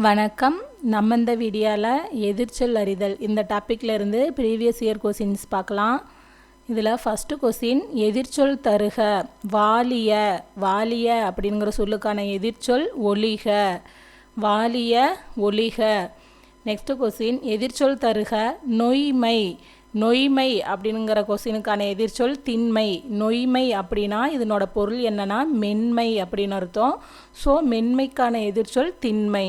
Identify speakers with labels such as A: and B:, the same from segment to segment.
A: வணக்கம். நம்ம இந்த வீடியோவில் எதிர்ச்சொல் அறிதல். இந்த டாப்பிக்கில் இருந்து ப்ரீவியஸ் இயர் கொஸ்டின்ஸ் பார்க்கலாம். இதில் ஃபஸ்ட்டு கொஸ்டின் எதிர்ச்சொல் தருக வாலிய வாலிய அப்படிங்கிற சொல்லுக்கான எதிர்ச்சொல் ஒளிக வாலிய ஒளிக நெக்ஸ்ட்டு கொஸ்டின் எதிர்ச்சொல் தருக நொய்மை நொய்மை அப்படிங்கிற கொஸ்டினுக்கான எதிர்ச்சொல் திண்மை. நொய்மை அப்படின்னா இதனோட பொருள் என்னன்னா மென்மை அப்படின்னு அர்த்தம். ஸோ மென்மைக்கான எதிர்ச்சொல் திண்மை.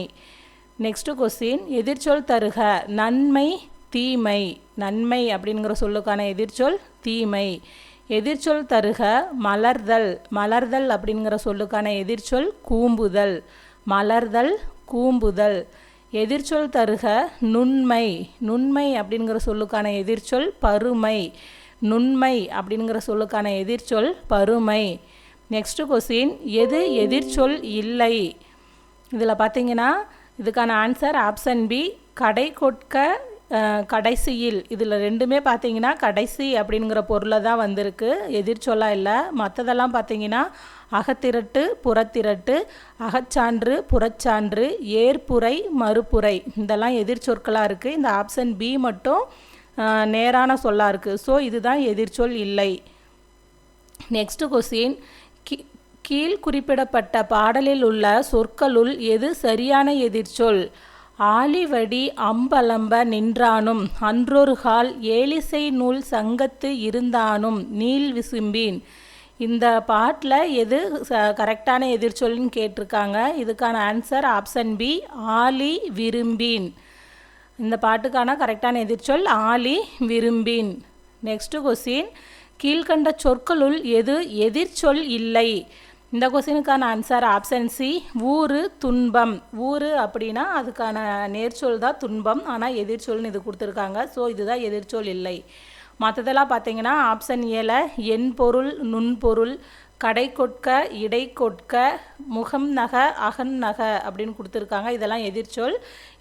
A: நெக்ஸ்ட்டு கொஸ்டின் எதிர்ச்சொல் தருக. நன்மை தீமை. நன்மை அப்படிங்கிற சொல்லுக்கான எதிர்ச்சொல் தீமை. எதிர்ச்சொல் தருக மலர்தல். மலர்தல் அப்படிங்கிற சொல்லுக்கான எதிர்ச்சொல் கூம்புதல். மலர்தல் கூம்புதல். எதிர்ச்சொல் தருக நுண்மை. நுண்மை அப்படிங்கிற சொல்லுக்கான எதிர்ச்சொல் பருமை. நுண்மை அப்படிங்கிற சொல்லுக்கான எதிர்ச்சொல் பருமை. நெக்ஸ்ட்டு கொஸ்டின் எது எதிர்ச்சொல் இல்லை? இதில் பார்த்தீங்கன்னா இதுக்கான ஆன்சர் ஆப்ஷன் பி கடை கொட்க கடைசியில். இதில் ரெண்டுமே பார்த்தீங்கன்னா கடைசி அப்படிங்கிற பொருளை தான் வந்திருக்கு. எதிர்ச்சொல்லாக இல்லை. மற்றதெல்லாம் பார்த்தீங்கன்னா அகத்திரட்டு புறத்திரட்டு அகச்சான்று புறச்சான்று ஏற்புரை மறுப்புரை இதெல்லாம் எதிர்ச்சொற்களாக இருக்குது இந்த ஆப்ஷன் பி மட்டும் நேரான சொல்லாக இருக்குது ஸோ இதுதான் எதிர்ச்சொல் இல்லை. நெக்ஸ்ட் கொஸ்டின் கீழ் குறிப்பிடப்பட்ட பாடலில் உள்ள சொற்களுள் எது சரியான எதிர்ச்சொல்? ஆலிவடி அம்பலம்ப நின்றானும் அன்றொருகால் ஏலிசை நூல் சங்கத்து இருந்தானும் நீல் விசும்பின். இந்த பாட்டில் எது கரெக்டான எதிர்ச்சொல்னு கேட்டிருக்காங்க. இதுக்கான ஆன்சர் ஆப்ஷன் பி ஆலி விரும்பின். இந்த பாட்டுக்கான கரெக்டான எதிர்ச்சொல் ஆலி விரும்பின். நெக்ஸ்ட் கொஸ்டின் கீழ்கண்ட சொற்களுள் எது எதிர்ச்சொல் இல்லை? இந்த கொஸ்டினுக்கான ஆன்சர் ஆப்ஷன் சி ஊரு துன்பம். ஊரு அப்படின்னா அதுக்கான நேர்ச்சொல் தான் துன்பம். ஆனால் எதிர்ச்சொல்னு இது கொடுத்துருக்காங்க. ஸோ இதுதான் எதிர்ச்சொல் இல்லை. மற்றதெல்லாம் பார்த்தீங்கன்னா ஆப்ஷன் ஏல என் பொருள் நுண்பொருள் கடை கொட்க இடை கொட்க முகம் நக அகன் நக அப்படின்னு கொடுத்துருக்காங்க. இதெல்லாம் எதிர்ச்சொல்.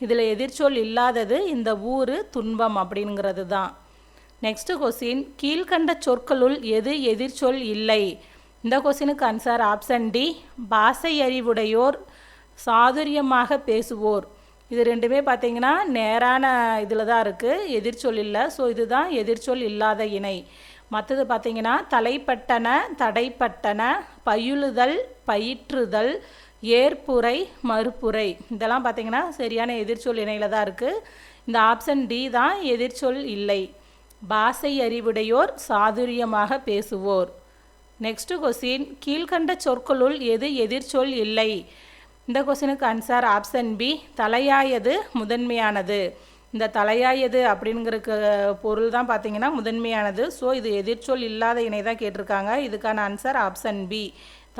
A: இதில் எதிர்ச்சொல் இல்லாதது இந்த ஊர் துன்பம் அப்படிங்கிறது தான். நெக்ஸ்ட் கொஸ்டின் கீழ்கண்ட சொற்களுள் எது எதிர்ச்சொல் இல்லை? இந்த கொஸ்டினுக்கு ஆன்சர் ஆப்ஷன் டி பாசை அறிவுடையோர் சாதுரியமாக பேசுவோர். இது ரெண்டுமே பார்த்தீங்கன்னா நேரான இதில் தான் இருக்குது எதிர்ச்சொல் இல்லை. ஸோ இதுதான் எதிர்ச்சொல் இல்லாத இணை. மற்றது பார்த்தீங்கன்னா தலைப்பட்டன தடைப்பட்டன பயிலுதல் பயிற்றுதல் ஏற்புரை மறுப்புரை. இதெல்லாம் பார்த்தீங்கன்னா சரியான எதிர்ச்சொல் இணையில் தான் இருக்குது இந்த ஆப்ஷன் டி தான் எதிர்ச்சொல் இல்லை. பாசை அறிவுடையோர் சாதுரியமாக பேசுவோர். நெக்ஸ்ட் கொஸ்டின் கீழ்கண்ட சொற்களுள் எது எதிர்ச்சொல் இல்லை? இந்த கொஸ்டினுக்கு ஆன்சர் ஆப்ஷன் பி தலையாயது முதன்மையானது. இந்த தலையாயது அப்படிங்கிறக்கு பொருள் தான் பார்த்தீங்கன்னா முதன்மையானது. ஸோ இது எதிர்ச்சொல் இல்லாத இணை தான் கேட்டிருக்காங்க. இதுக்கான ஆன்சர் ஆப்ஷன் பி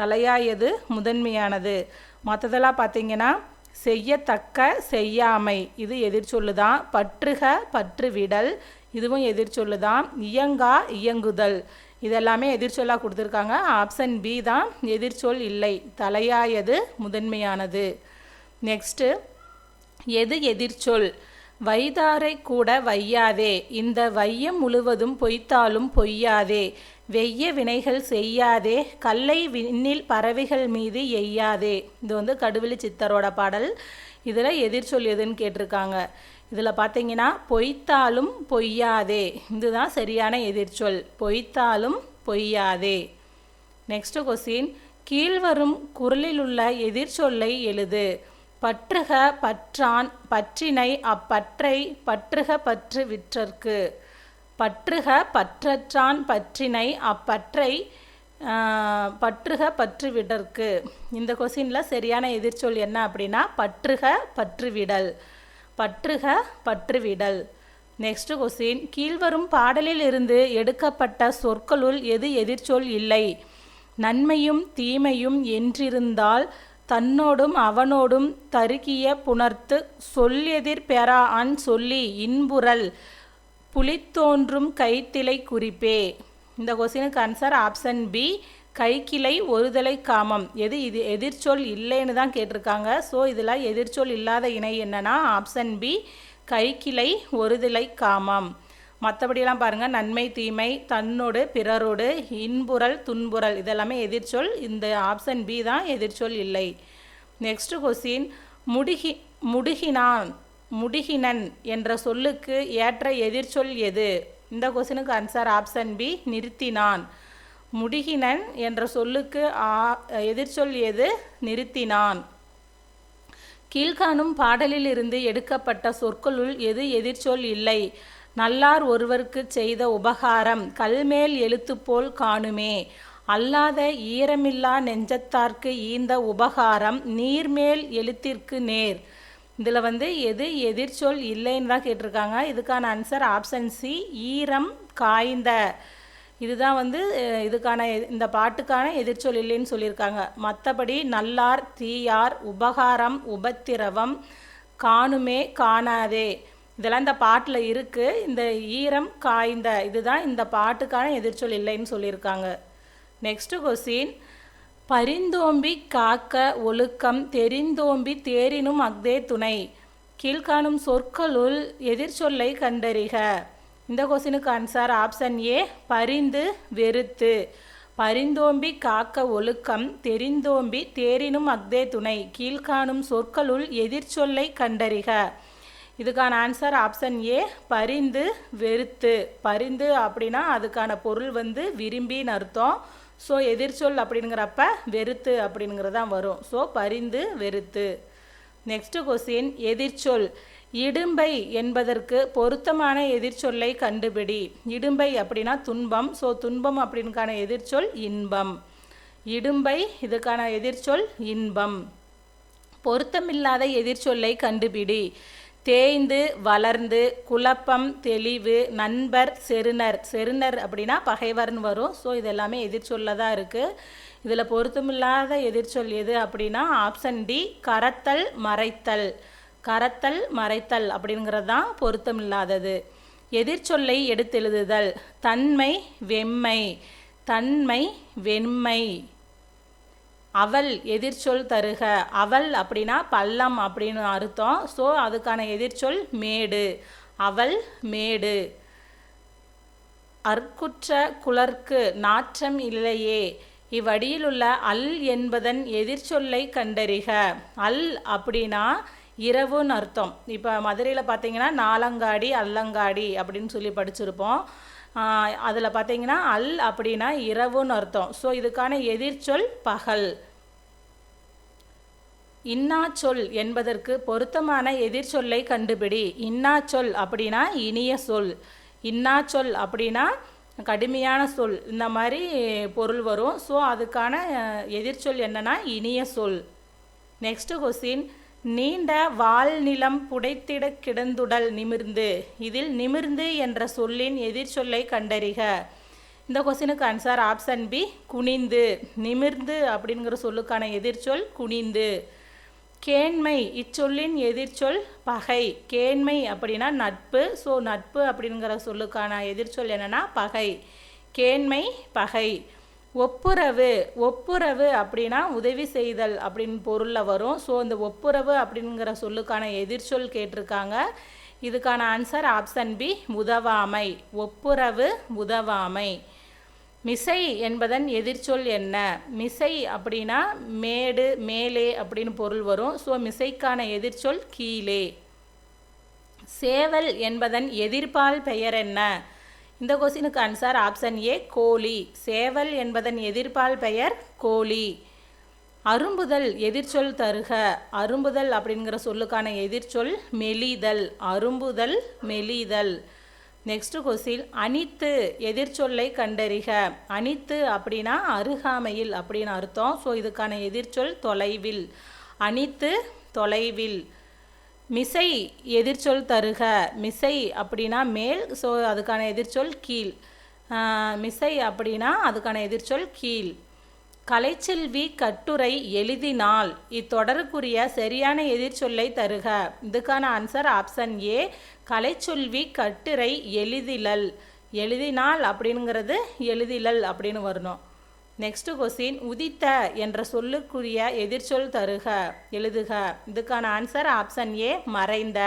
A: தலையாயது முதன்மையானது. மற்றதெல்லாம் பார்த்தீங்கன்னா செய்யத்தக்க செய்யாமை. இது எதிர்ச்சொல்லு தான். பற்றுக பற்றுவிடல். இதுவும் எதிர்ச்சொல்லு தான். இயங்கா இயங்குதல். இதெல்லாமே எதிர்ச்சொல்லாக கொடுத்துருக்காங்க. ஆப்ஷன் பி தான் எதிர்ச்சொல் இல்லை. தலையாயது முதன்மையானது. நெக்ஸ்ட்டு எது எதிர்ச்சொல்? வைதாரை கூட வையாதே. இந்த வையம் முழுவதும் பொய்த்தாலும் பொய்யாதே. வெய்ய வினைகள் செய்யாதே. கல்லை விண்ணில் பறவைகள் மீது எய்யாதே. இது வந்து கடுவெளி சித்தரோட பாடல். இதில் எதிர்ச்சொல் எதுன்னு கேட்டிருக்காங்க. இதில் பார்த்தீங்கன்னா பொய்த்தாலும் பொய்யாதே. இதுதான் சரியான எதிர்ச்சொல். பொய்த்தாலும் பொய்யாதே. நெக்ஸ்ட் கொஸ்டின் கீழ்வரும் குரலில் உள்ள எதிர்ச்சொல்லை எழுது. பற்றுக பற்றான் பற்றினை அப்பற்றை பற்றுக பற்று விற்றற்கு. பற்றுக பற்றற்றான் பற்றினை அப்பற்றை பற்றுக பற்று விடற்கு. இந்த கொஸ்டினில் சரியான எதிர்ச்சொல் என்ன அப்படின்னா பற்றுக பற்றுவிடல் பற்றுக பற்றுவிடல். நெக்ஸ்ட் கொஸ்டின் கீழ்வரும் பாடலில் இருந்து எடுக்கப்பட்ட சொற்களுள் எது எதிர்ச்சொல் இல்லை? நன்மையும் தீமையும் என்றிருந்தால் தன்னோடும் அவனோடும் தருகிய புணர்த்து சொல்லெதிர் பெறா அன் சொல்லி இன்புறல் புலித்தோன்றும் கைத்திலை குறிப்பே. இந்த கொஸ்டினுக்கு ஆன்சர் ஆப்ஷன் பி கைக்கிளை ஒருதலை காமம். எது இது எதிர்ச்சொல் இல்லைன்னு தான் கேட்டிருக்காங்க. ஸோ இதில் எதிர்ச்சொல் இல்லாத இணை என்னன்னா ஆப்ஷன் பி கைக்கிளை ஒருதலை காமம். மற்றபடியெல்லாம் பாருங்கள் நன்மை தீமை தன்னோடு பிறரோடு இன்புறல் துன்புறல் இதெல்லாமே எதிர்ச்சொல். இந்த ஆப்ஷன் பி தான் எதிர்ச்சொல் இல்லை. நெக்ஸ்ட் கொஸ்டின் முடுகி முடுகினான் முடுகினன் என்ற சொல்லுக்கு ஏற்ற எதிர்ச்சொல் எது? இந்த கொஸ்டினுக்கு ஆன்சர் ஆப்ஷன் பி நிறுத்தினான். முடிகினன் என்ற சொல்லுக்கு ஆ எதிர்ச்சொல் எது? நிறுத்தினான். கீழ்காணும் பாடலில் இருந்து எடுக்கப்பட்ட சொற்களுள் எது எதிர்ச்சொல் இல்லை. நல்லார் ஒருவருக்கு செய்த உபகாரம் கல்மேல் எழுத்து போல் காணுமே. அல்லாத ஈரமில்லா நெஞ்சத்தார்க்கு ஈந்த உபகாரம் நீர்மேல் எழுத்திற்கு நேர். இதில் வந்து எது எதிர்ச்சொல் இல்லைன்னு தான் கேட்டிருக்காங்க. இதுக்கான ஆன்சர் ஆப்ஷன் சி ஈரம் காய்ந்த. இதுதான் வந்து இதுக்கான இந்த பாட்டுக்கான எதிர்ச்சொல் இல்லைன்னு சொல்லியிருக்காங்க. மற்றபடி நல்லார் தீயார் உபகாரம் உபத்திரவம் காணுமே காணாதே. இதெல்லாம் இந்த பாட்டில் இருக்குது இந்த ஈரம் காய்ந்த இதுதான் இந்த பாட்டுக்கான எதிர்ச்சொல் இல்லைன்னு சொல்லியிருக்காங்க. நெக்ஸ்ட் கொஸ்டின் பரிந்தோம்பி காக்க ஒழுக்கம் தெரிந்தோம்பி தேரினும் அக்தே துணை. கீழ்காணும் சொற்களுள் எதிர்ச்சொல்லை கண்டறிக. இந்த கொஸ்டினுக்கு ஆன்சர் ஆப்ஷன் ஏ பரிந்து வெறுத்து. பரிந்தோம்பி காக்க ஒழுக்கம் தெரிந்தோம்பி தேரினும் அக்தே துணை. கீழ்காணும் சொற்களுள் எதிர்ச்சொல்லை கண்டறிக. இதுக்கான ஆன்சர் ஆப்ஷன் ஏ பரிந்து வெறுத்து. பரிந்து அப்படின்னா அதுக்கான பொருள் வந்து விரும்பின்னு அர்த்தம். ஸோ எதிர்ச்சொல் அப்படிங்கிறப்ப வெறுத்து அப்படிங்கிறது தான் வரும். ஸோ பரிந்து வெறுத்து. நெக்ஸ்ட் கொஸ்டின் எதிர்ச்சொல். இடும்பை என்பதற்கு பொருத்தமான எதிர்ச்சொல்லை கண்டுபிடி. இடும்பை அப்படின்னா துன்பம். ஸோ துன்பம் அப்படின்கான எதிர்ச்சொல் இன்பம். இடும்பை இதுக்கான எதிர்ச்சொல் இன்பம். பொருத்தமில்லாத எதிர்ச்சொல்லை கண்டுபிடி. தேய்ந்து வளர்ந்து குழப்பம் தெளிவு நண்பர் செருணர் செருணர் அப்படின்னா பகைவர்னு வரும். ஸோ இதெல்லாமே எதிர்ச்சொல்ல தான் இருக்குது இதில் பொருத்தமில்லாத எதிர்ச்சொல் எது அப்படின்னா ஆப்ஷன் டி கரத்தல் மறைத்தல். கரத்தல் மறைத்தல் அப்படிங்கிறது தான் பொருத்தமில்லாதது எதிர்ச்சொல்லை எடுத்தெழுதுதல் தன்மை வெம்மை தன்மை வெண்மை. அவள் எதிர்ச்சொல் தருக. அவள் அப்படின்னா பள்ளம் அப்படின்னு அர்த்தம். ஸோ அதுக்கான எதிர்ச்சொல் மேடு. அவள் மேடு. அற்குற்ற குலர்க்கு நாற்றம் இல்லையே. இவ்வடியில் உள்ள அல் என்பதன் எதிர்ச்சொல்லை கண்டறிக. அல் அப்படின்னா இரவுன்னு அர்த்தம். இப்போ மதுரையில் பார்த்தீங்கன்னா நாலங்காடி அல்லங்காடி அப்படின்னு சொல்லி படிச்சிருப்போம். அதில் பார்த்தீங்கன்னா அல் அப்படின்னா இரவுன்னு அர்த்தம். ஸோ இதுக்கான எதிர்ச்சொல் பகல். இன்னாச்சொல் என்பதற்கு பொருத்தமான எதிர்ச்சொல்லை கண்டுபிடி. இன்னாச்சொல் அப்படின்னா இனிய சொல். இன்னாச்சொல் அப்படின்னா கடுமையான சொல். இந்த மாதிரி பொருள் வரும். ஸோ அதுக்கான எதிர்ச்சொல் என்னன்னா இனிய சொல். நெக்ஸ்ட் கொஸ்டின் நீண்ட வாழ்நிலம் புடைத்திட கிடந்துடல் நிமிர்ந்து. இதில் நிமிர்ந்து என்ற சொல்லின் எதிர்ச்சொல்லை கண்டறிக. இந்த கொஸ்டினுக்கு ஆன்சர் ஆப்ஷன் பி குனிந்து. நிமிர்ந்து அப்படிங்கிற சொல்லுக்கான எதிர்ச்சொல் குனிந்து. கேண்மை இச்சொல்லின் எதிர்ச்சொல் பகை. கேண்மை அப்படின்னா நட்பு. ஸோ நட்பு அப்படிங்கிற சொல்லுக்கான எதிர்ச்சொல் என்னென்னா பகை. கேண்மை பகை. ஒப்புரவு ஒப்புரவு அப்படின்னா உதவி செய்தல் அப்படின்னு பொருளில் வரும். ஸோ இந்த ஒப்புரவு அப்படிங்கிற சொல்லுக்கான எதிர்ச்சொல் கேட்டிருக்காங்க. இதுக்கான ஆன்சர் ஆப்ஷன் பி உதவாமை. ஒப்புரவு உதவாமை. மிசை என்பதன் எதிர்ச்சொல் என்ன? மிசை அப்படின்னா மேடு மேலே அப்படின்னு பொருள் வரும். ஸோ மிசைக்கான எதிர்ச்சொல் கீழே. சேவல் என்பதன் எதிர்ப்பால் பெயர் என்ன? இந்த கொஸ்டினுக்கு ஆன்சர் ஆப்ஷன் ஏ கோழி. சேவல் என்பதன் எதிர்ப்பால் பெயர் கோழி. அரும்புதல் எதிர்ச்சொல் தருக. அரும்புதல் அப்படிங்கிற சொல்லுக்கான எதிர்ச்சொல் மெலிதல். அரும்புதல் மெலிதல். Next question அனித்து எதிர்ச்சொல்லை கண்டறிக. அனித்து அப்படின்னா அருகாமையில் அப்படின்னு அர்த்தம். ஸோ இதுக்கான எதிர்ச்சொல் தொலைவில். அனித்து தொலைவில். மிசை எதிர்ச்சொல் தருக. மிசை அப்படின்னா மேல் ஸோ அதுக்கான எதிர்ச்சொல் கீழ். மிசை அப்படின்னா அதுக்கான எதிர்ச்சொல் கீழ். கலைச்செல்வி கட்டுரை எழுதினால் இத்தொடருக்குரிய சரியான எதிர்ச்சொல்லை தருக. இதுக்கான ஆன்சர் ஆப்ஷன் ஏ கலைச்சொல்வி கட்டுரை எழுதிலல். எழுதினால் அப்படிங்கிறது எழுதிலல் அப்படின்னு வரணும். நெக்ஸ்ட் கொஸ்டின் உதித்த என்ற சொல்லுக்குரிய எதிர்ச்சொல் தருக எழுதுக. இதுக்கான ஆன்சர் ஆப்ஷன் ஏ மறைந்த.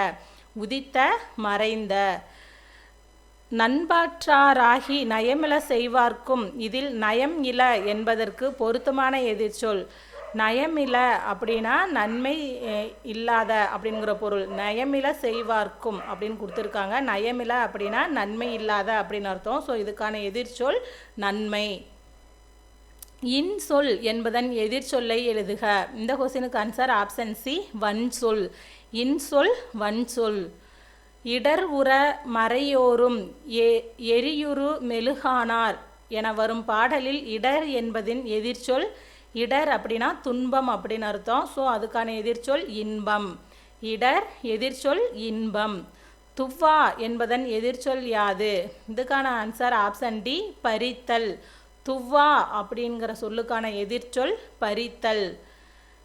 A: உதித்த மறைந்த. நண்பாற்றாராகி நயமில செய்வார்க்கும். இதில் நயம் இல என்பதற்கு பொருத்தமான எதிர்ச்சொல். நயமில அப்படின்னா நன்மை இல்லாத அப்படிங்கிற பொருள். நயமில செய்வார்க்கும் அப்படின்னு கொடுத்துருக்காங்க. நயமில அப்படின்னா நன்மை இல்லாத அப்படின்னு அர்த்தம். ஸோ இதுக்கான எதிர்ச்சொல் நன்மை. இன் சொல் என்பதன் எதிர்ச்சொல்லை எழுதுக. இந்த கொஸ்டினுக்கு ஆன்சர் ஆப்ஷன் சி வன் சொல். இன்சொல் வன்சொல் இடர் உற மறையோரும் எ எரியுரு மெழுகானார் என வரும் பாடலில் இடர் என்பதின் எதிர்ச்சொல் இடர் அப்படின்னா துன்பம் அப்படின்னு அர்த்தம். ஸோ அதுக்கான எதிர்ச்சொல் இன்பம். இடர் எதிர்ச்சொல் இன்பம். துவ்வா என்பதன் எதிர்ச்சொல் யாது? இதுக்கான ஆன்சர் ஆப்ஷன் டி பறித்தல். துவ்வா அப்படிங்கிற சொல்லுக்கான எதிர்ச்சொல் பறித்தல்.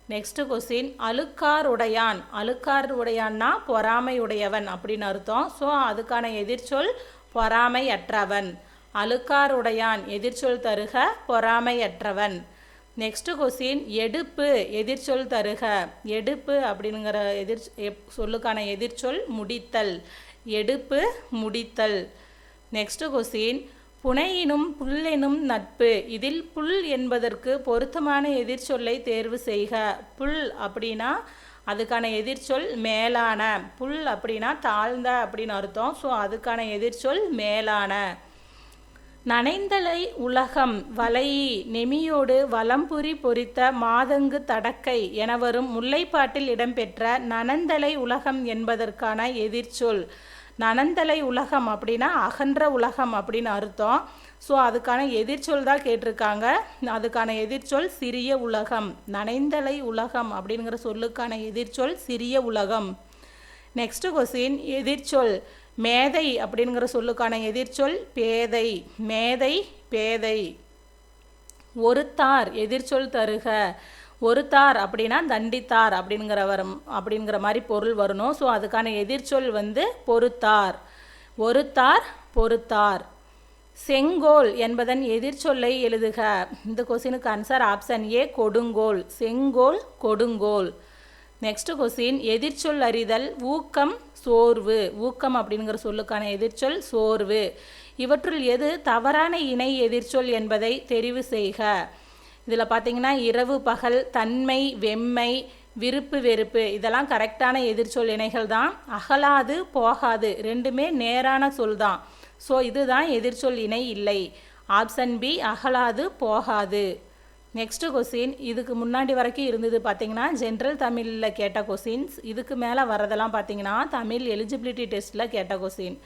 A: நெக்ஸ்ட் கொஸ்டின் அழுக்கார் உடையான். அழுக்கார் உடையான்னா பொறாமை உடையவன் அப்படின்னு அர்த்தம். ஸோ அதுக்கான எதிர்ச்சொல் பொறாமையற்றவன். அழுக்கார் உடையான் எதிர்ச்சொல் தருக பொறாமையற்றவன். நெக்ஸ்ட் கொஸ்டின் எடுப்பு எதிர்ச்சொல் தருக. எடுப்பு அப்படிங்கிற எதிர் எப்- சொல்லுக்கான எதிர்ச்சொல் முடித்தல். எடுப்பு முடித்தல். நெக்ஸ்ட் கொஸ்டின் புனையினும் புல்லெனும் நட்பு. இதில் புல் என்பதற்கு பொருத்தமான எதிர்ச்சொல்லை தேர்வு செய்க. புல் அப்படின்னா அதுக்கான எதிர்ச்சொல் மேலான. புல் அப்படின்னா தாழ்ந்த அப்படின்னு அர்த்தம். ஸோ அதுக்கான எதிர்ச்சொல் மேலான. நனைந்தலை உலகம் வலையி நெமியோடு வலம்புரி பொறித்த மாதங்கு தடக்கை என வரும் முல்லைப்பாட்டில் இடம்பெற்ற நனந்தலை உலகம் என்பதற்கான எதிர்ச்சொல். நனந்தலை உலகம் அப்படின்னா அகன்ற உலகம் அப்படின்னு அர்த்தம். ஸோ அதுக்கான எதிர்ச்சொல் தான் கேட்டிருக்காங்க. அதுக்கான எதிர்ச்சொல் சிறிய உலகம். நனைந்தலை உலகம் அப்படிங்கிற சொல்லுக்கான எதிர்ச்சொல் சிறிய உலகம். நெக்ஸ்ட் கொஸ்டின் எதிர்ச்சொல் மேதை அப்படிங்கிற சொல்லுக்கான எதிர்ச்சொல் பேதை. மேதை பேதை. ஒருத்தார் எதிர்ச்சொல் தருக. ஒருத்தார் அப்படின்னா தண்டித்தார் அப்படிங்கிற வரும் அப்படிங்கிற மாதிரி பொருள் வரணும். ஸோ அதுக்கான எதிர்ச்சொல் வந்து பொறுத்தார். ஒருத்தார் பொறுத்தார். செங்கோல் என்பதன் எதிர்ச்சொல்லை எழுதுக. இந்த கொஸ்டினுக்கு ஆன்சர் ஆப்ஷன் ஏ கொடுங்கோல். செங்கோல் கொடுங்கோல். நெக்ஸ்ட் கொஸ்டின் எதிர்ச்சொல் அறிதல் ஊக்கம் சோர்வு. ஊக்கம் அப்படிங்கிற சொல்லுக்கான எதிர்ச்சொல் சோர்வு. இவற்றுள் எது தவறான இணை எதிர்ச்சொல் என்பதை தெரிவு செய்க. இதில் பார்த்தீங்கன்னா இரவு பகல் தன்மை வெம்மை விருப்பு வெறுப்பு இதெல்லாம் கரெக்டான எதிர்ச்சொல் இணைகள் தான். அகலாது போகாது ரெண்டுமே நேரான சொல் தான். ஸோ இதுதான் எதிர்ச்சொல் இணை இல்லை. ஆப்ஷன் பி அகலாது போகாது. நெக்ஸ்ட் கொஸ்டின் இதுக்கு முன்னாடி வரைக்கும் இருந்தது பார்த்தீங்கன்னா ஜென்ரல் தமிழில் கேட்ட கொஸ்டின்ஸ் இதுக்கு மேலே வரதெல்லாம் பார்த்தீங்கன்னா தமிழ் எலிஜிபிலிட்டி டெஸ்ட்டில் கேட்ட கொஸ்டின்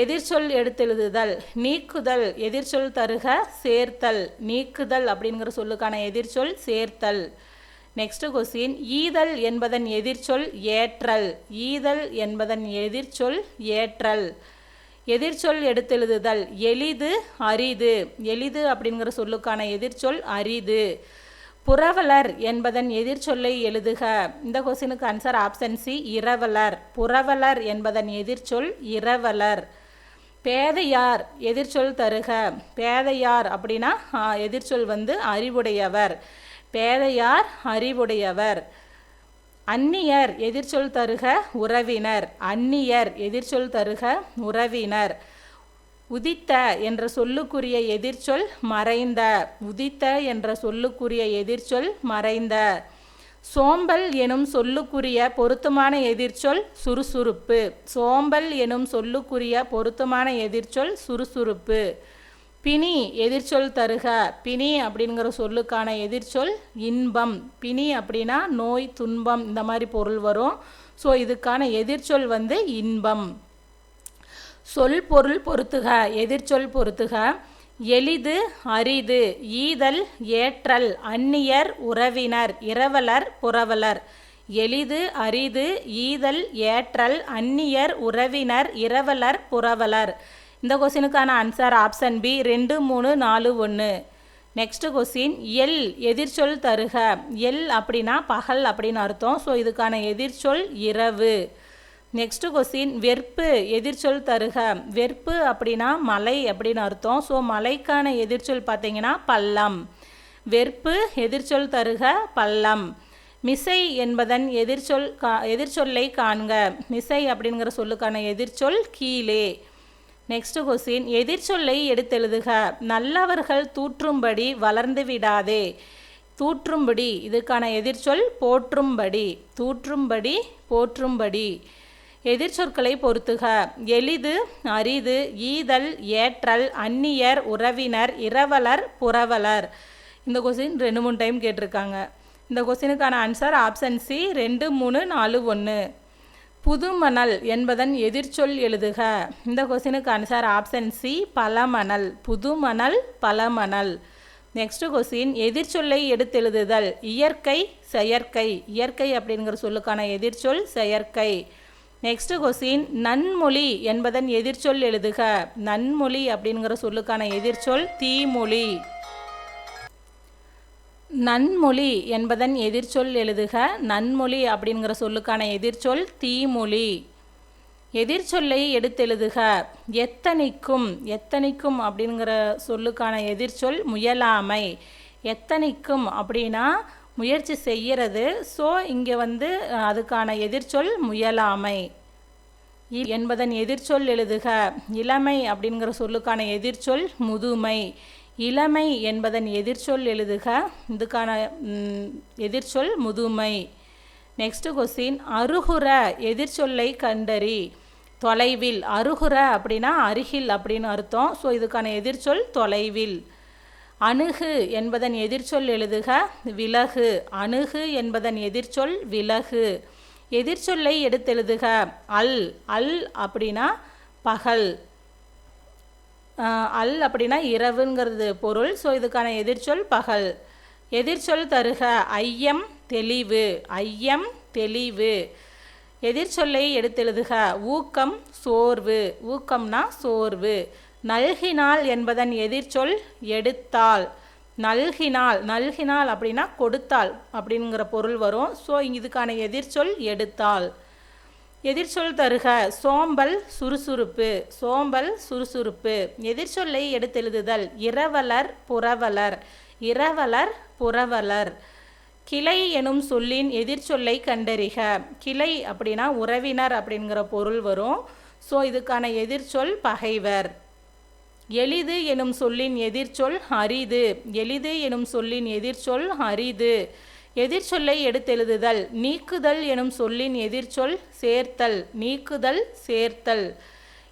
A: எதிர்ச்சொல் எடுத்தெழுதுதல் நீக்குதல் எதிர்ச்சொல் தருக சேர்த்தல் நீக்குதல் அப்படிங்கிற சொல்லுக்கான எதிர்ச்சொல் சேர்த்தல். நெக்ஸ்ட் கொஸ்டின் ஈதல் என்பதன் எதிர்ச்சொல் ஏற்றல். ஈதல் என்பதன் எதிர்ச்சொல் ஏற்றல். எதிர்ச்சொல் எடுத்தெழுதுதல் எளிது அரிது. எளிது அப்படிங்கிற சொல்லுக்கான எதிர்ச்சொல் அரிது. புரவலர் என்பதன் எதிர்ச்சொல்லை எழுதுக. இந்த கொஸ்டினுக்கு ஆன்சர் ஆப்ஷன் சி இரவலர். புரவலர் என்பதன் எதிர்ச்சொல் இரவலர். பேதையார் எதிர்ச்சொல் தருக. பேதையார் அப்படின்னா எதிர்ச்சொல் வந்து அறிவுடையவர். பேதையார் அறிவுடையவர். அந்நியர் எதிர்ச்சொல் தருக உறவினர். அந்நியர் எதிர்ச்சொல் தருக உறவினர். உதித்த என்ற சொல்லுக்குரிய எதிர்ச்சொல் மறைந்த. உதித்த என்ற சொல்லுக்குரிய எதிர்ச்சொல் மறைந்த. சோம்பல் எனும் சொல்லுக்குரிய பொருத்தமான எதிர்ச்சொல் சுறுசுறுப்பு. சோம்பல் எனும் சொல்லுக்குரிய பொருத்தமான எதிர்ச்சொல் சுறுசுறுப்பு. பிணி எதிர்ச்சொல் தருக. பிணி அப்படிங்கிற சொல்லுக்கான எதிர்ச்சொல் இன்பம். பிணி அப்படின்னா நோய் துன்பம் இந்த மாதிரி பொருள் வரும். ஸோ இதுக்கான எதிர்ச்சொல் வந்து இன்பம். சொல் பொருள் பொருத்துக எதிர்ச்சொல் பொருத்துக. எளிது அரிது ஈதல் ஏற்றல் அந்நியர் உறவினர் இரவலர் புரவலர். எளிது அரிது ஈதல் ஏற்றல் அந்நியர் உறவினர் இரவலர் புரவலர். இந்த கொஸ்டினுக்கான ஆன்சர் ஆப்ஷன் பி ரெண்டு மூணு நாலு ஒன்று நெக்ஸ்ட் கொஸ்டின் எல் எதிர்ச்சொல் தருக. எல் அப்படின்னா பகல் அப்படின்னு அர்த்தம். ஸோ இதுக்கான எதிர்ச்சொல் இரவு. நெக்ஸ்ட் கொஸ்டின் வெறுப்பு எதிர்ச்சொல் தருக. வெறுப்பு அப்படின்னா மலை அப்படின்னு அர்த்தம். ஸோ மலைக்கான எதிர்ச்சொல் பார்த்தீங்கன்னா பள்ளம். வெறுப்பு எதிர்ச்சொல் தருக பள்ளம். மிசை என்பதன் எதிர்ச்சொல் கா எதிர்ச்சொல்லை காண்க. மிசை அப்படிங்கிற சொல்லுக்கான எதிர்ச்சொல் கீழே. நெக்ஸ்ட் கொஸ்டின் எதிர்ச்சொல்லை எடுத்தெழுதுக. நல்லவர்கள் தூற்றும்படி வளர்ந்து விடாதே. தூற்றும்படி இதுக்கான எதிர்ச்சொல் போற்றும்படி. தூற்றும்படி போற்றும்படி. எதிர்ச்சொற்களை பொறுத்துக. எளிது அரிது ஈதல் ஏற்றல் அந்நியர் உறவினர் இரவலர் புறவலர். இந்த கொஸ்டின் ரெண்டு மூணு டைம் கேட்டிருக்காங்க. இந்த கொஸ்டினுக்கான ஆன்சர் ஆப்ஷன் சி ரெண்டு மூணு நாலு ஒன்று புதுமணல் என்பதன் எதிர்ச்சொல் எழுதுக. இந்த கொஸ்டினுக்கு ஆன்சர் ஆப்ஷன் சி பலமணல். புதுமணல் பலமணல். நெக்ஸ்ட் கொஸ்டின் எதிர்ச்சொல்லை எடுத்தெழுதுதல் இயற்கை செயற்கை. இயற்கை அப்படிங்கிற சொல்லுக்கான எதிர்ச்சொல் செயற்கை. நெக்ஸ்ட் கொஸ்டின் நன்மொழி என்பதன் எதிர்ச்சொல் எழுதுக. நன்மொழி அப்படிங்கிற சொல்லுக்கான எதிர்ச்சொல் தீமொழி. நன்மொழி என்பதன் எதிர்ச்சொல் எழுதுக. நன்மொழி அப்படிங்கிற சொல்லுக்கான எதிர்ச்சொல் தீமொழி. எதிர்ச்சொல்லை எடுத்தெழுதுக. எத்தனைக்கும் எத்தனைக்கும் அப்படிங்கிற சொல்லுக்கான எதிர்ச்சொல் முயலாமை. எத்தனைக்கும் அப்படின்னா முயற்சி செய்கிறது. ஸோ இங்கே வந்து அதுக்கான எதிர்ச்சொல் முயலாமை. என்பதன் எதிர்ச்சொல் எழுதுக. இளமை அப்படிங்கிற சொல்லுக்கான எதிர்ச்சொல் முதுமை. இளமை என்பதன் எதிர்ச்சொல் எழுதுக. இதுக்கான எதிர்ச்சொல் முதுமை. நெக்ஸ்ட் கொஸ்டின் அருகுற எதிர்ச்சொல்லை கண்டறி. தொலைவில். அருகுற அப்படின்னா அருகில் அப்படின்னு அர்த்தம். ஸோ இதுக்கான எதிர்ச்சொல் தொலைவில். அணுகு என்பதன் எதிர்ச்சொல் எழுதுக. விலகு. அணுகு என்பதன் எதிர்ச்சொல் விலகு. எதிர்ச்சொல்லை எடுத்தெழுதுக. அல். அல் அப்படின்னா பகல். அல் அப்படின்னா இரவுங்கிறது பொருள். ஸோ இதுக்கான எதிர்ச்சொல் பகல். எதிர்ச்சொல் தருக. ஐயம் தெளிவு. ஐயம் தெளிவு. எதிர்ச்சொல்லை எடுத்தெழுதுக. ஊக்கம் சோர்வு. ஊக்கம்னா சோர்வு. நல்கினாள் என்பதன் எதிர்ச்சொல் எடுத்தாள் நல்கினால் நல்கினால் அப்படின்னா கொடுத்தாள் அப்படிங்கிற பொருள் வரும். ஸோ இதுக்கான எதிர்ச்சொல் எடுத்தாள் எதிர்ச்சொல் தருக சோம்பல் சுறுசுறுப்பு. சோம்பல் சுறுசுறுப்பு. எதிர்ச்சொல்லை எடுத்தெழுதுதல் இரவலர் புறவலர். இரவலர் புறவலர். கிளை எனும் சொல்லின் எதிர்ச்சொல்லை கண்டறிக. கிளை அப்படின்னா உறவினர் அப்படிங்கிற பொருள் வரும். ஸோ இதுக்கான எதிர்ச்சொல் பகைவர். எளிது எனும் சொல்லின் எதிர்ச்சொல் அரிது. எளிது எனும் சொல்லின் எதிர்ச்சொல் அரிது. எதிர்ச்சொல்லை எடுத்தெழுதுதல். நீக்குதல் எனும் சொல்லின் எதிர்ச்சொல் சேர்த்தல். நீக்குதல் சேர்த்தல்.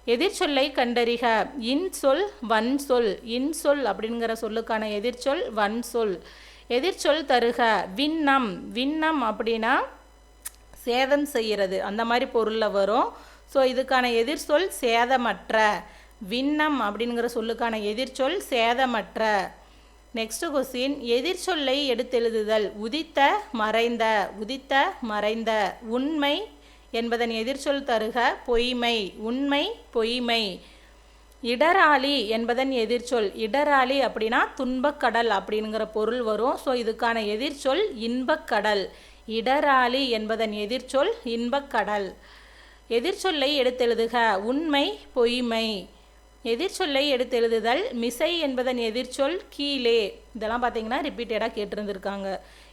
A: எதிர்ச்சொல்லை கண்டறிக. இன்சொல் வன்சொல் இன்சொல் அப்படிங்கிற சொல்லுக்கான எதிர்ச்சொல் வன்சொல் எதிர்ச்சொல் தருக. விண்ணம். விண்ணம் அப்படின்னா சேதம் செய்கிறது. அந்த மாதிரி பொருளில் வரும். ஸோ இதுக்கான எதிர்ச்சொல் சேதமற்ற. விண்ணம் அப்படிங்கிற சொல்லுக்கான எதிர்ச்சொல் சேதமற்ற. நெக்ஸ்ட் கொஸ்டின் எதிர்ச்சொல்லை எடுத்தெழுதுதல். உதித்த மறைந்த. உதித்த மறைந்த. உண்மை என்பதன் எதிர்ச்சொல் தருக பொய்மை. உண்மை பொய்மை. இடராளி என்பதன் எதிர்ச்சொல். இடராளி அப்படின்னா துன்பக்கடல் அப்படிங்கிற பொருள் வரும். ஸோ இதுக்கான எதிர்ச்சொல் இன்பக்கடல். இடராளி என்பதன் எதிர்ச்சொல் இன்பக்கடல். எதிர்ச்சொல்லை எடுத்தெழுதுக. உண்மை பொய்மை. எதிர்ச்சொல்லை எடுத்து எழுதுதல் மிசை என்பதன் எதிர்ச்சொல் கீழே. இதெல்லாம் பார்த்தீங்கன்னா ரிப்பீட்டடாக கேட்டிருந்திருக்காங்க.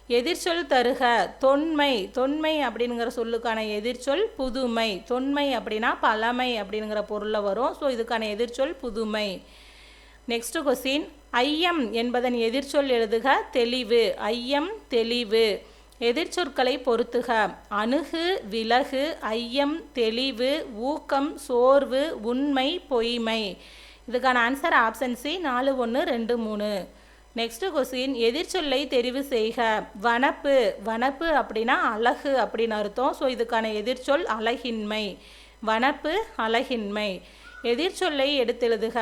A: எதிர்ச்சொல் தருக தொன்மை தொன்மை அப்படிங்கிற சொல்லுக்கான எதிர்ச்சொல் புதுமை. தொன்மை அப்படின்னா பழமை அப்படிங்கிற பொருளில் வரும். ஸோ இதுக்கான எதிர்ச்சொல் புதுமை. நெக்ஸ்ட் கொஸ்டின் ஐயம் என்பதன் எதிர்ச்சொல் எழுதுக தெளிவு. ஐயம் தெளிவு. எதிர்ச்சொற்களை பொறுத்துக. அணுகு விலகு ஐயம் தெளிவு ஊக்கம் சோர்வு உண்மை பொய்மை. இதுக்கான ஆன்சர் ஆப்ஷன் சி நாலு ஒன்று ரெண்டு மூணு. நெக்ஸ்ட் கொஸ்டின் எதிர்ச்சொல்லை தெரிவு செய்க. வனப்பு. வனப்பு அப்படின்னா அழகு அப்படின்னு அர்த்தம். ஸோ இதுக்கான எதிர்ச்சொல் அழகின்மை. வனப்பு அழகின்மை. எதிர்ச்சொல்லை எடுத்தெழுதுக.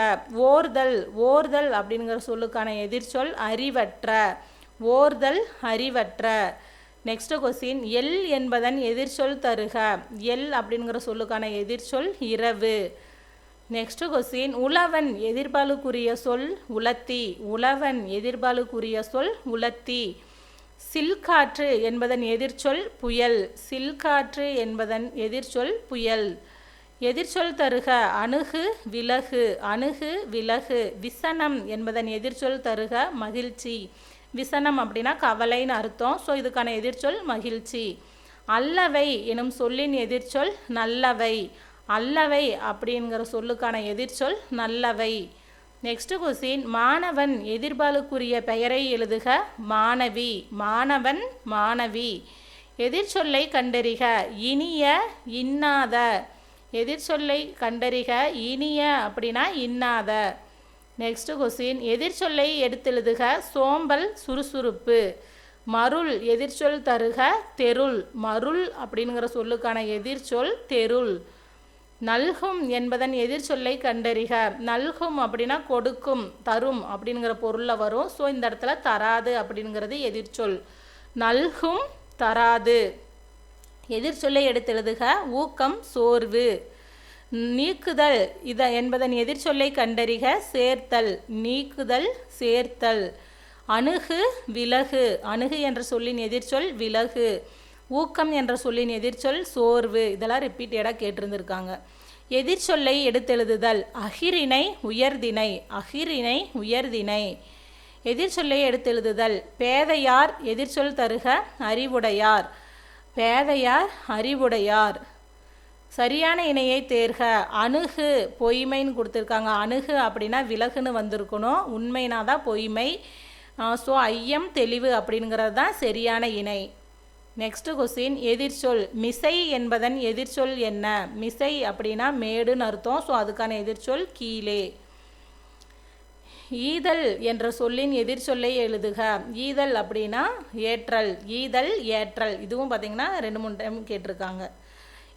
A: ஓர்தல். ஓர்தல் அப்படிங்கிற சொல்லுக்கான எதிர்ச்சொல் அறிவற்ற. ஓர்தல் அறிவற்ற. நெக்ஸ்ட் கொஸ்டின் எல் என்பதன் எதிர்ச்சொல் தருக. எல் அப்படிங்கிற சொல்லுக்கான எதிர்ச்சொல் இரவு. நெக்ஸ்ட் கொஸ்டின் உழவன் எதிர்பாலுக்குரிய சொல் உலத்தி. உழவன் எதிர்பாலுக்குரிய சொல் உலத்தி. சில்காற்று என்பதன் எதிர்ச்சொல் புயல். சில்காற்று என்பதன் எதிர்ச்சொல் புயல். எதிர்ச்சொல் தருக அணுகு விலகு. அணுகு விலகு. விசனம் என்பதன் எதிர்ச்சொல் தருக மகிழ்ச்சி. விசனம் அப்படின்னா கவலைன்னு அர்த்தம். ஸோ இதுக்கான எதிர்ச்சொல் மகிழ்ச்சி. அல்லவை எனும் சொல்லின் எதிர்ச்சொல் நல்லவை. அல்லவை அப்படிங்கிற சொல்லுக்கான எதிர்ச்சொல் நல்லவை. நெக்ஸ்ட் கொஸ்டின் மாணவன் எதிர்பாலுக்குரிய பெயரை எழுதுக. மாணவி. மாணவன் மாணவி. எதிர்ச்சொல்லை கண்டறிக. இனிய இன்னாத. எதிர்ச்சொல்லை கண்டறிக. இனிய அப்படின்னா இன்னாத. நெக்ஸ்ட் கொஸ்டின் எதிர்ச்சொல்லை எடுத்தெழுதுக. சோம்பல் சுறுசுறுப்பு. மருள் எதிர்ச்சொல் தருக. தெருள் மருள் அப்படிங்கிற சொல்லுக்கான எதிர்ச்சொல் தெருள். நல்கும் என்பதன் எதிர்ச்சொல்லை கண்டறிக. நல்கும் அப்படின்னா கொடுக்கும் தரும் அப்படிங்கிற பொருளில் வரும். ஸோ இந்த இடத்துல தராது அப்படிங்கிறது எதிர்ச்சொல். நல்கும் தராது. எதிர்ச்சொல்லை எடுத்தெழுதுக. ஊக்கம் சோர்வு. நீக்குதல். இத என்பதன் எதிர்ச்சொல்லை கண்டறிக. சேர்த்தல். நீக்குதல் சேர்த்தல். அணுகு விலகு. அணுகு என்ற சொல்லின் எதிர்ச்சொல் விலகு. ஊக்கம் என்ற சொல்லின் எதிர்ச்சொல் சோர்வு. இதெல்லாம் ரிப்பீட்டடாக கேட்டிருந்திருக்காங்க. எதிர்ச்சொல்லை எடுத்தெழுதுதல். அகிரினை உயர்தினை அகிரினை உயர்தினை எதிர்ச்சொல்லை எடுத்தெழுதுதல். பேதையார் எதிர்ச்சொல் தருக அறிவுடையார். பேதையார் அறிவுடையார். சரியான இணையை தேர்க. அணுகு பொய்மைன்னு கொடுத்துருக்காங்க. அணுகு அப்படின்னா விலகுன்னு வந்திருக்கணும். உண்மைனா தான் பொய்மை ஸோ ஐயம் தெளிவு அப்படிங்கிறது தான் சரியான இணை. நெக்ஸ்ட் கொஸ்டின் எதிர்ச்சொல். மிசை என்பதன் எதிர்ச்சொல் என்ன? மிசை அப்படின்னா மேடுன்னு அர்த்தம். ஸோ அதுக்கான எதிர்ச்சொல் கீழே. ஈதல் என்ற சொல்லின் எதிர்ச்சொல்லை எழுதுக. ஈதல் அப்படின்னா ஏற்றல். ஈதல் ஏற்றல். இதுவும் பார்த்தீங்கன்னா ரெண்டு மூணு டைம் கேட்டிருக்காங்க.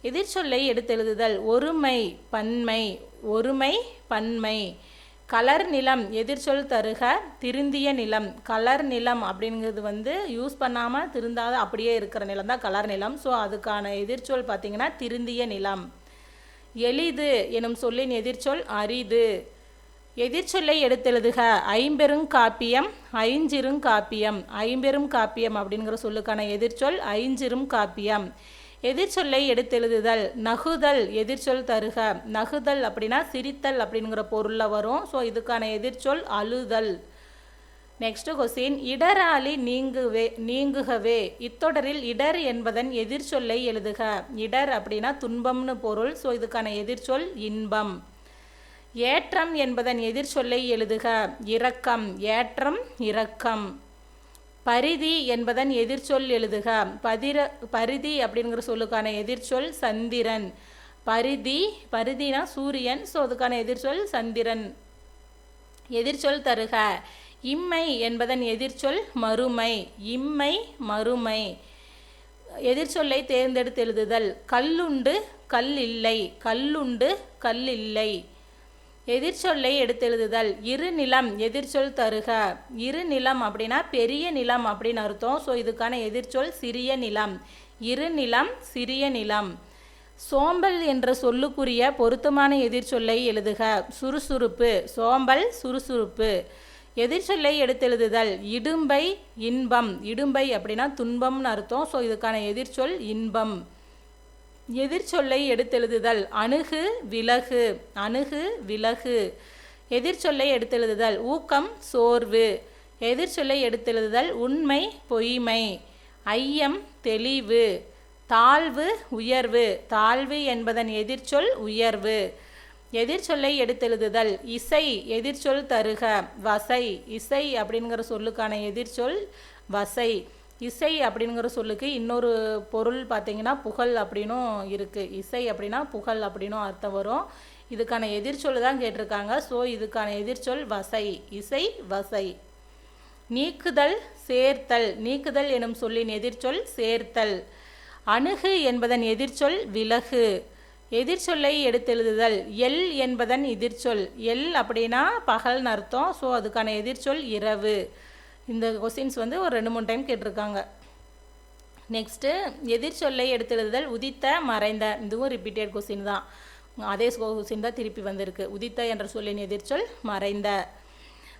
A: எதிர்ச்சொல்லை எடுத்தெழுதுதல் ஒருமை பன்மை ஒருமை பன்மை. கலர் நிலம் எதிர்ச்சொல் தருக திருந்திய நிலம். கலர் நிலம் அப்படிங்கிறது வந்து யூஸ் பண்ணாமல் திருந்தாத அப்படியே இருக்கிற நிலம் தான் கலர் நிலம். ஸோ அதுக்கான எதிர்ச்சொல் பார்த்திங்கன்னா திருந்திய நிலம். எளிது எனும் சொல்லின் எதிர்ச்சொல் அரிது. எதிர்ச்சொல்லை எடுத்தெழுதுக ஐம்பெரும் காப்பியம் ஐஞ்சிரும் காப்பியம். ஐம்பெரும் காப்பியம் அப்படிங்கிற சொல்லுக்கான எதிர்ச்சொல் ஐஞ்சிரும் காப்பியம். எதிர்ச்சொல்லை எடுத்தெழுதுதல் நகுதல் எதிர்ச்சொல் தருக. நகுதல் அப்படின்னா சிரித்தல் அப்படிங்கிற பொருளில் வரும். ஸோ இதுக்கான எதிர்ச்சொல் அழுதல். நெக்ஸ்ட் கொஸ்டின் இடராலி நீங்குவே நீங்குகவே. இத்தொடரில் இடர் என்பதன் எதிர்ச்சொல்லை எழுதுக. இடர் அப்படின்னா துன்பம்னு பொருள். ஸோ இதுக்கான எதிர்ச்சொல் இன்பம். ஏற்றம் என்பதன் எதிர்ச்சொல்லை எழுதுக. இரக்கம். ஏற்றம் இரக்கம். பரிதி என்பதன் எதிர்ச்சொல் எழுதுக. பதிர பரிதி அப்படிங்கிற சொல்லுக்கான எதிர்ச்சொல் சந்திரன். பரிதி பரிதினா சூரியன் ஸோ அதுக்கான எதிர்ச்சொல் சந்திரன். எதிர்ச்சொல் தருக. இம்மை என்பதன் எதிர்ச்சொல் மறுமை. இம்மை மறுமை. எதிர்ச்சொல்லை தேர்ந்தெடுத்து எழுதுதல். கல்லுண்டு கல் இல்லை. கல்லுண்டு கல் இல்லை. எதிர்ச்சொல்லை எடுத்தெழுதுதல். இரு நிலம் எதிர்ச்சொல் தருக. இரு நிலம் அப்படின்னா பெரிய நிலம் அப்படின்னு அர்த்தம். ஸோ இதுக்கான எதிர்ச்சொல் சிறிய நிலம். இரு நிலம் சிறிய நிலம். சோம்பல் என்ற சொல்லுக்குரிய பொருத்தமான எதிர்ச்சொல்லை எழுதுக. சுறுசுறுப்பு. சோம்பல் சுறுசுறுப்பு. எதிர்ச்சொல்லை எடுத்தெழுதுதல். இடும்பை இன்பம். இடும்பை அப்படின்னா துன்பம்னு அர்த்தம். ஸோ இதுக்கான எதிர்ச்சொல் இன்பம். எதிர்ச்சொல்லை எடுத்தெழுதுதல். அணுகு விலகு. அணுகு விலகு. எதிர்ச்சொல்லை எடுத்தெழுதுதல். ஊக்கம் சோர்வு. எதிர்ச்சொல்லை எடுத்தெழுதுதல். உண்மை பொய்மை. ஐயம் தெளிவு. தாழ்வு உயர்வு. தாழ்வு என்பதன் எதிர்ச்சொல் உயர்வு. எதிர்ச்சொல்லை எடுத்தெழுதுதல். இசை எதிர்ச்சொல் தருக. வசை. இசை அப்படிங்கிற சொல்லுக்கான எதிர்ச்சொல் வசை. இசை அப்படிங்கிற சொல்லுக்கு இன்னொரு பொருள் பார்த்தீங்கன்னா புகழ் அப்படின்னும் இருக்குது இசை அப்படின்னா புகழ் அப்படின்னும் அர்த்தம் வரும். இதுக்கான எதிர்ச்சொல் தான் கேட்டிருக்காங்க. ஸோ இதுக்கான எதிர்ச்சொல் வசை. இசை வசை. நீக்குதல் சேர்த்தல். நீக்குதல் எனும் சொல்லின் எதிர்ச்சொல் சேர்த்தல். அணுகு என்பதன் எதிர்ச்சொல் விலகு. எதிர்ச்சொல்லை எடுத்தெழுதுதல். எல் என்பதன் எதிர்ச்சொல். எல் அப்படின்னா பகல்னு அர்த்தம். ஸோ அதுக்கான எதிர்ச்சொல் இரவு. இந்த கொஸ்டின்ஸ் வந்து ஒரு ரெண்டு மூணு டைம் கேட்டிருக்காங்க. நெக்ஸ்ட்டு எதிர்ச்சொல்லை எடுத்துழுதல் உதித்த மறைந்த. இதுவும் ரிப்பீட்டட் கொஸ்டின் தான். அதே கொஸ்டின் தான் திருப்பி வந்திருக்கு. உதித்த என்ற சொல்லின் எதிர்ச்சொல் மறைந்த.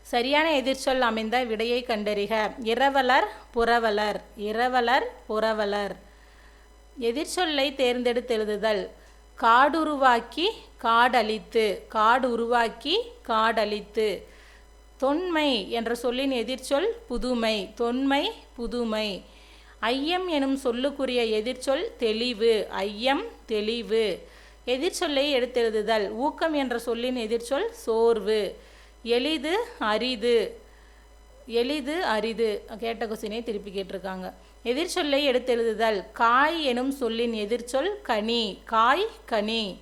A: சரியான எதிர்ச்சொல் அமைந்த விடையை கண்டறிக. இரவலர் புறவலர். இரவலர் புறவலர். எதிர்ச்சொல்லை தேர்ந்தெடுத்து எழுதுதல். காடுருவாக்கி காடழித்து. காடு உருவாக்கி காடழித்து. தொன்மை என்ற சொல்லின் எதிர்ச்சொல் புதுமை. தொன்மை புதுமை. ஐயம் எனும் சொல்லுக்குரிய எதிர்ச்சொல் தெளிவு. ஐயம் தெளிவு. எதிர்ச்சொல்லை எடுத்தெழுதுதல். ஊக்கம் என்ற சொல்லின் எதிர்ச்சொல் சோர்வு. எளிது அரிது. எளிது அரிது. கேட்ட கொஸ்டினே திருப்பி கேட்டிருக்காங்க. எதிர்ச்சொல்லை எடுத்தெழுதுதல். காய் எனும் சொல்லின் எதிர்ச்சொல் கனி. காய் கனி.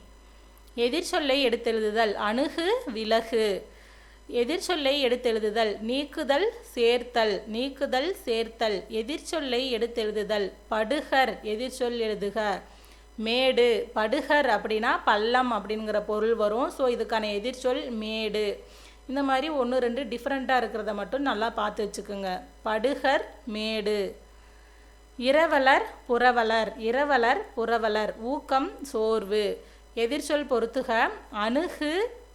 A: எதிர்ச்சொல்லை எடுத்தெழுதுதல். அணுகு விலகு. எதிர்ச்சொல்லை எடுத்தெழுதுதல் நீக்குதல் சேர்த்தல் நீக்குதல் சேர்த்தல். எதிர்ச்சொல்லை எடுத்தெழுதுதல் படுகர் எதிர்ச்சொல் எழுதுக. மேடு படுகர் அப்படின்னா பள்ளம் அப்படிங்கிற பொருள் வரும். ஸோ இதுக்கான எதிர்ச்சொல் மேடு. இந்த மாதிரி ஒன்று ரெண்டு டிஃப்ரெண்ட்டாக இருக்கிறத மட்டும் நல்லா பார்த்து வச்சுக்கோங்க. படுகர் மேடு. இரவலர் புறவலர். இரவலர் புறவலர். ஊக்கம் சோர்வு. எதிர்ச்சொல் பொறுத்துக அணுகு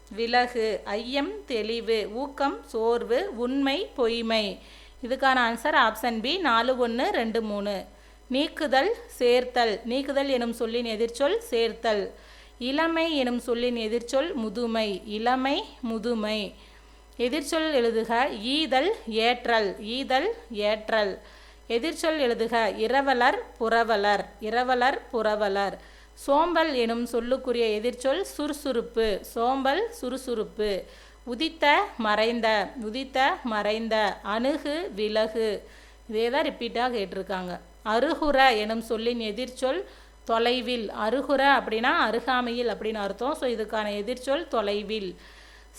A: விலகு ஐயம் தெளிவு ஊக்கம் சோர்வு உண்மை பொய்மை. இதுக்கான ஆன்சர் ஆப்ஷன் பி நாலு ஒன்று ரெண்டு மூணு. நீக்குதல் சேர்த்தல். நீக்குதல் எனும் சொல்லின் எதிர்ச்சொல் சேர்த்தல். இளமை எனும் சொல்லின் எதிர்ச்சொல் முதுமை. இளமை முதுமை. எதிர்ச்சொல் எழுதுக ஈதல் ஏற்றல். ஈதல் ஏற்றல். எதிர்ச்சொல் எழுதுக இரவலர் புரவலர். இரவலர் புரவலர். சோம்பல் எனும் சொல்லுக்குரிய எதிர்ச்சொல் சுறுசுறுப்பு. சோம்பல் சுறுசுறுப்பு. உதித்த மறைந்த. உதித்த மறைந்த. அணுகு விலகு. இதே தான் ரிப்பீட்டாக கேட்டிருக்காங்க. அருகுற எனும் சொல்லின் எதிர்ச்சொல் தொலைவில். அருகுற அப்படின்னா அருகாமையில் அப்படின்னு அர்த்தம். ஸோ இதுக்கான எதிர்ச்சொல் தொலைவில்.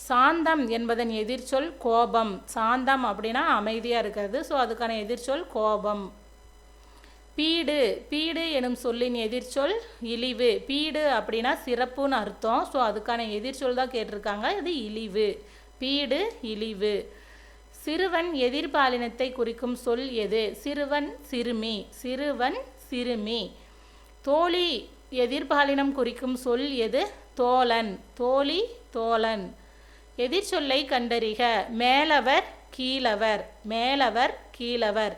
A: சாந்தம் என்பதன் எதிர்ச்சொல் கோபம். சாந்தம் அப்படின்னா அமைதியாக இருக்கிறது. ஸோ அதுக்கான எதிர்ச்சொல் கோபம். பீடு பீடு எனும் சொல்லின் எதிர்ச்சொல் இழிவு. பீடு அப்படின்னா சிறப்புன்னு அர்த்தம். ஸோ அதுக்கான எதிர்ச்சொல் தான் கேட்டிருக்காங்க. இது இழிவு. பீடு இழிவு. சிறுவன் எதிர்பாலினத்தை குறிக்கும் சொல் எது? சிறுவன் சிறுமி. சிறுவன் சிறுமி. தோழி எதிர்பாலினம் குறிக்கும் சொல் எது? தோழன். தோழி தோழன். எதிர்ச்சொல்லை கண்டறிக. மேலவர் கீழவர். மேலவர் கீழவர்.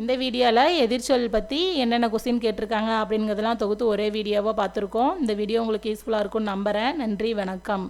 A: இந்த வீடியோவில் எதிர்ச்சொல் பற்றி என்னென்ன கொஸ்டின் கேட்டிருக்காங்க அப்படிங்கிறதெல்லாம் தொகுத்து ஒரே வீடியோவாக பார்த்துருக்கோம். இந்த வீடியோ உங்களுக்கு யூஸ்ஃபுல்லாக இருக்கும்னு நம்புகிறேன் நன்றி வணக்கம்.